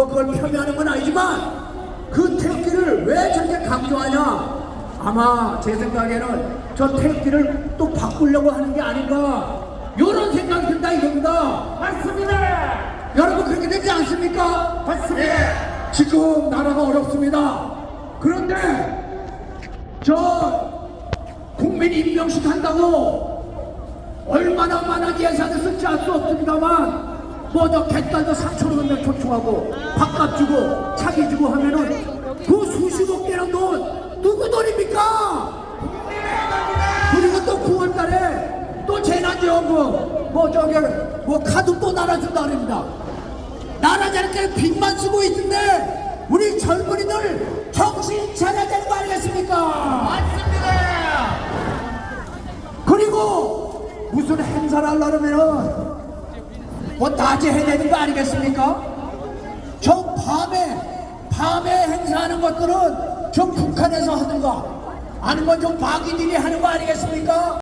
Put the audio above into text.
뭐 그걸 폄훼하는 건 아니지만 그 태극기를 왜 저렇게 강조하냐? 아마 제 생각에는 저 태극기를 또 바꾸려고 하는 게 아닌가 이런 생각이 든다 이겁니다. 맞습니다. 여러분 그렇게 되지 않습니까? 맞습니다. 지금 나라가 어렵습니다. 그런데 저 국민 임명식 한다고 얼마나 많은 예산을 쓸지 알 수 없습니다만 뭐저 객단도 3천 원몇 초청하고 밥값 주고 차기 주고 하면은 그 수십억 개는 돈 누구 돈입니까? 그리고 또 9월달에 또 재난지원금 뭐 저기 뭐 카드 또 나눠준다 그럽니다. 나라 저렇게 빚만 쓰고 있는데 우리 젊은이들 정신 차려야 되는 거 아니겠습니까? 맞습니다. 그리고 무슨 행사를 하려면은 뭐 낮에 해야 되는 거 아니겠습니까? 저 밤에 밤에 행사하는 것들은 저 북한에서 하든가 아니면 저 박이들이 하는 거 아니겠습니까?